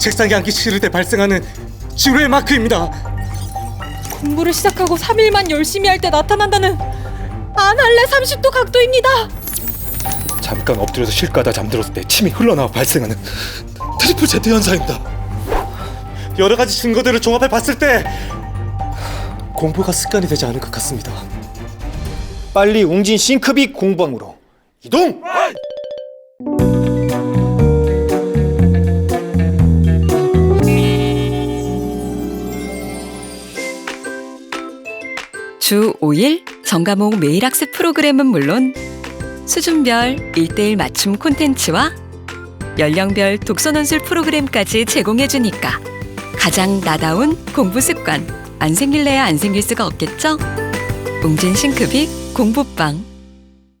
책상에 앉기 싫을 때 발생하는 지루의 마크입니다. 공부를 시작하고 3일만 열심히 할 때 나타난다는 안 할래 30도 각도입니다. 잠깐 엎드려서 쉴까다 잠들었을 때 침이 흘러나와 발생하는 트리플 Z 현상입니다. 여러 가지 증거들을 종합해 봤을 때 공부가 습관이 되지 않을 것 같습니다. 빨리 웅진 싱크빅 공방으로 이동! 주 5일 정과목 매일 학습 프로그램은 물론 수준별 1대1 맞춤 콘텐츠와 연령별 독서논술 프로그램까지 제공해주니까 가장 나다운 공부 습관 안 생길래야 안 생길 수가 없겠죠? 웅진 싱크빅 공부방